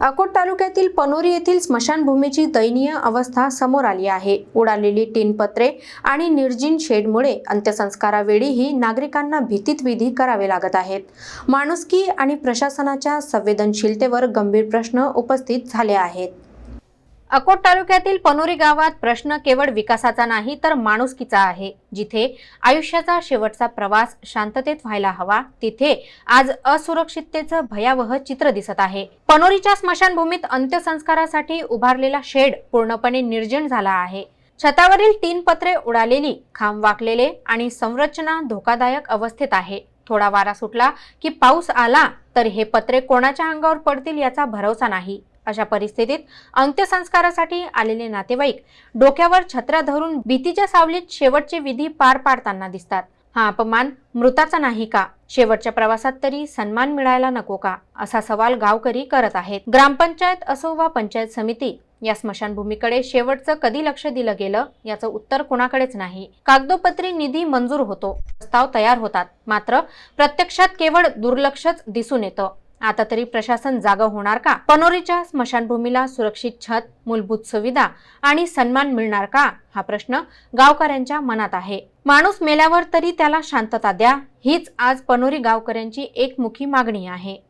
अकोट तालुक्यातील पनोरी येथील स्मशानभूमीची दयनीय अवस्था समोर आली आहे. उडालेली टिनपत्रे आणि निर्जीन शेडमुळे अंत्यसंस्कारावेळीही नागरिकांना भीतीत विधी करावे लागत आहेत. माणुसकी आणि प्रशासनाच्या संवेदनशीलतेवर गंभीर प्रश्न उपस्थित झाले आहेत. अकोट तालुक्यातील पनोरी गावात प्रश्न केवळ विकासाचा नाही तर माणुसकीचा आहे. जिथे आयुष्याचा शेवटचा प्रवास शांततेत व्हायला हवा तिथे आज असुरक्षिततेचं भयावह चित्र दिसत आहे. पनोरीच्या स्मशानभूमीत अंत्यसंस्कारासाठी उभारलेला शेड पूर्णपणे निर्जन झाला आहे. छतावरील तीन पत्रे उडालेली खांब वाकलेले आणि संरचना धोकादायक अवस्थेत आहे. थोडा वारा सुटला की पाऊस आला तर हे पत्रे कोणाच्या अंगावर पडतील याचा भरोसा नाही. अशा परिस्थितीत अंत्यसंस्कारासाठी आलेले नातेवाईक डोक्यावर छत्र्या धरून भीतीच्या सावलीत शेवटचे विधी पार पाडताना दिसतात. हा अपमान मृताचा नाही का? शेवटच्या प्रवासात तरी सन्मान मिळायला नको का? असा सवाल गावकरी करत आहेत. ग्रामपंचायत असो वा पंचायत समिती या स्मशानभूमीकडे शेवटचं कधी लक्ष दिलं गेलं याचं उत्तर कोणाकडेच नाही. कागदोपत्री निधी मंजूर होतो. प्रस्ताव तयार होतात. मात्र प्रत्यक्षात केवळ दुर्लक्षच दिसून येतं. आता तरी प्रशासन जागं होणार का? पनोरीच्या स्मशानभूमीला सुरक्षित छत मूलभूत सुविधा आणि सन्मान मिळणार का? हा प्रश्न गावकऱ्यांच्या मनात आहे. माणूस मेल्यावर तरी त्याला शांतता द्या. हीच आज पनोरी गावकऱ्यांची एकमुखी मागणी आहे.